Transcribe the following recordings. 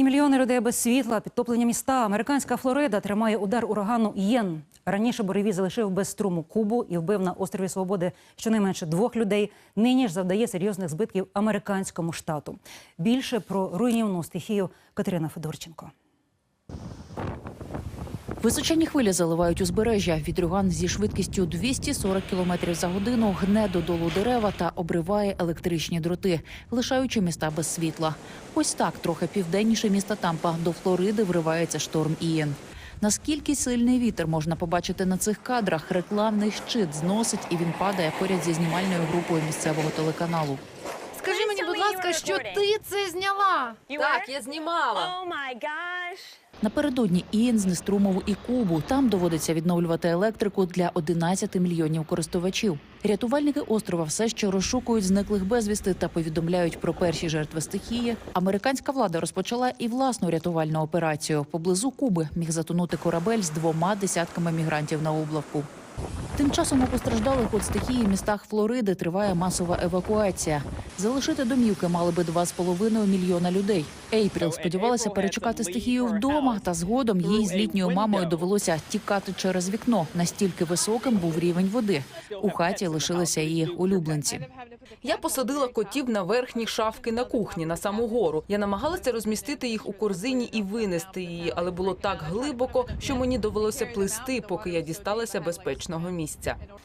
І мільйони людей без світла, підтоплення міста. Американська Флорида тримає удар урагану Єн. Раніше буревій залишив без струму Кубу і вбив на острові Свободи щонайменше двох людей. Нині ж завдає серйозних збитків американському штату. Більше про руйнівну стихію Катерина Федорченко. Височені хвилі заливають узбережжя. Вітрюган зі швидкістю 240 км за годину гне додолу дерева та обриває електричні дроти, лишаючи міста без світла. Ось так, трохи південніше міста Тампа, до Флориди вривається шторм Ієн. Наскільки сильний вітер можна побачити на цих кадрах? Рекламний щит зносить і він падає поряд зі знімальною групою місцевого телеканалу. Мені, будь ласка, що ти це зняла? Так, я знімала. Oh. Напередодні Ієн знеструмив і Кубу. Там доводиться відновлювати електрику для 11 мільйонів користувачів. Рятувальники острова все ще розшукують зниклих безвісти та повідомляють про перші жертви стихії. Американська влада розпочала і власну рятувальну операцію. Поблизу Куби міг затонути корабель з двома десятками мігрантів на облавку. Тим часом у постраждалих від стихії містах Флориди триває масова евакуація. Залишити домівки мали би 2,5 мільйона людей. Ейпріл сподівалася перечекати стихію вдома, та згодом їй з літньою мамою довелося тікати через вікно. Настільки високим був рівень води. У хаті лишилися її улюбленці. Я посадила котів на верхні шафки на кухні на саму гору. Я намагалася розмістити їх у корзині і винести її, але було так глибоко, що мені довелося плисти, поки я дісталася безпечного місця.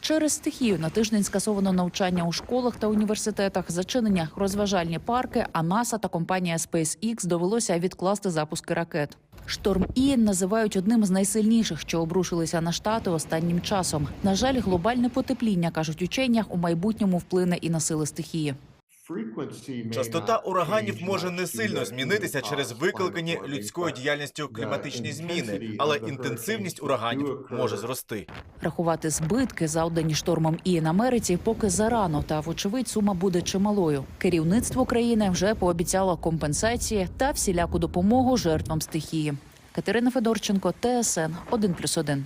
Через стихію на тиждень скасовано навчання у школах та університетах, зачинення розважальні парки. А НАСА та компанія SpaceX довелося відкласти запуски ракет. Шторм Ієн називають одним з найсильніших, що обрушилися на штати останнім часом. На жаль, глобальне потепління кажуть учені, у майбутньому вплине і на сили стихії. Частота ураганів може не сильно змінитися через викликані людською діяльністю кліматичні зміни, але інтенсивність ураганів може зрости. Рахувати збитки, завдані штормом Ієн Америці, поки зарано, та вочевидь сума буде чималою. Керівництво країни вже пообіцяло компенсації та всіляку допомогу жертвам стихії. Катерина Федорченко, ТСН 1+,1.